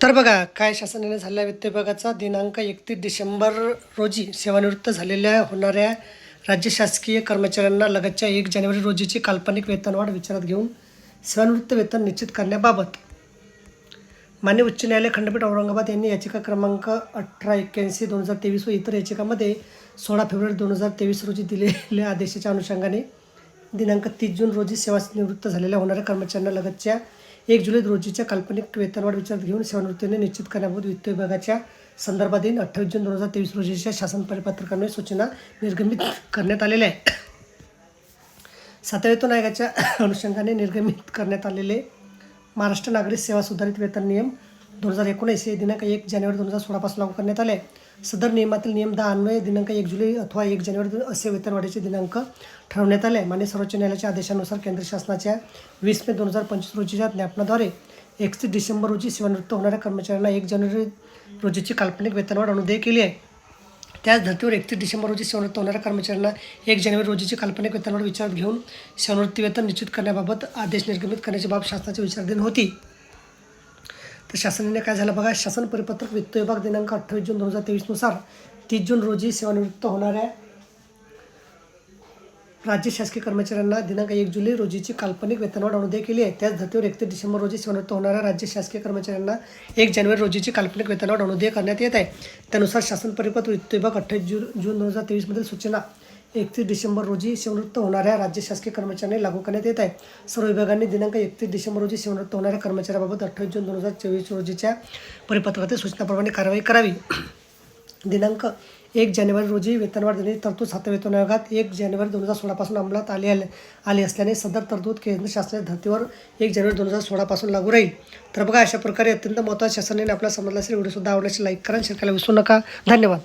तर बघा काय शासनाने झालेल्या वित्त विभागाचा दिनांक एकतीस डिसेंबर रोजी सेवानिवृत्त झालेल्या होणाऱ्या राज्य शासकीय कर्मचाऱ्यांना लगतच्या एक जानेवारी रोजीची काल्पनिक वेतनवाढ विचारात घेऊन सेवानिवृत्त वेतन निश्चित करण्याबाबत मान्य उच्च न्यायालय खंडपीठ औरंगाबाद यांनी याचिका क्रमांक अठरा एक्क्याऐंशी दोन हजार तेवीस व इतर याचिकामध्ये सोळा फेब्रुवारी दोन हजार तेवीस रोजी दिलेल्या आदेशाच्या अनुषंगाने दिनांक तीस जून रोजी सेवा निवृत्त झालेल्या होणाऱ्या कर्मचाऱ्यांना लगतच्या एक जुलै रोजीच्या काल्पनिक वेतनवाढ विचारात घेऊन सेवानिवृत्तीने निश्चित करण्याबाबत वित्त विभागाच्या संदर्भातील अठ्ठावीस जून दोन हजार तेवीस रोजीच्या शासन परिपत्रकाने सूचना निर्गमित करण्यात आलेल्या आहे सातव्या वेतन आयोगाच्या अनुषंगाने निर्गमित करण्यात आलेले महाराष्ट्र नागरिक सेवा सुधारित वेतन नियम दोन हजार एकोणीस हे दिनांक एक जानेवारी दोन हजार सोळापासून लागू करण्यात आले आहे. सदर नियमातील नियम दहा अन्वये दिनांक एक जुलै अथवा एक जानेवारी असे वेतनवाढीचे दिनांक ठरवण्यात आले आहे. मान्य सर्वोच्च न्यायालयाच्या आदेशानुसार केंद्र शासनाच्या वीस मे दोन हजार पंचवीस रोजीच्या ज्ञापनाद्वारे एकतीस डिसेंबर रोजी सेवानिवृत्त होणाऱ्या कर्मचाऱ्यांना एक जानेवारी रोजीची काल्पनिक वेतनवाढ अनुदेय केली आहे त्याच धर्तीवर एकतीस डिसेंबर रोजी सेवानिवृत्त होणाऱ्या कर्मचाऱ्यांना एक जानेवारी रोजीची काल्पनिक वेतनवाढ विचारात घेऊन सेवानिवृत्ती वेतन निश्चित करण्याबाबत आदेश निर्गमित करण्याची बाब शासनाच्या विचाराधीन होती तर शासनाने काय झालं बघा शासन परिपत्रक वित्त विभाग दिनांक अठ्ठावीस जून दोन हजार तेवीसनुसार तीस जून रोजी सेवानिवृत्त होणाऱ्या राज्य शासकीय कर्मचाऱ्यांना दिनांक एक जुलै रोजीची काल्पनिक वेतनवाढ अनुदय केली आहे. त्याच धर्तीवर एकतीस डिसेंबर रोजी सेवानिवृत्त होणाऱ्या राज्य शासकीय कर्मचाऱ्यांना एक जानेवारी रोजीची काल्पनिक वेतनवाढ अनुदय करण्यात येत आहे. त्यानुसार शासन परिपत्र वित्त विभाग अठ्ठावीस जून जून दोन हजार तेवीसमधील सूचना एकतीस डिसेंबर रोजी सेवानिवृत्त होणाऱ्या राज्य शासकीय कर्मचाऱ्यांनी लागू करण्यात येत आहे. सर्व विभागांनी दिनांक एकतीस डिसेंबर रोजी सेवानिवृत्त होणाऱ्या कर्मचाऱ्याबाबत अठ्ठावीस जून दोन हजार चोवीस रोजीच्या परिपत्रकातील सूचनाप्रमाणे कारवाई करावी. दिनांक एक जानेवारी रोजी वेतनवाढ देण्याची तरतूद सातव्या वेतन आयोगात एक जानेवारी दोन हजार सोळापासून अंमलात आली आले आली असल्याने सदर तरतूद केंद्र शासनाच्या धर्तीवर एक जानेवारी दोन हजार सोळापासून लागू राहील. तर बघा अशा प्रकारे अत्यंत महत्त्वाच्या शासनाने आपल्या समजला असेल. व्हिडिओसुद्धा आवडल्याचे लाईक करा शेअर करायला विसरू नका. धन्यवाद.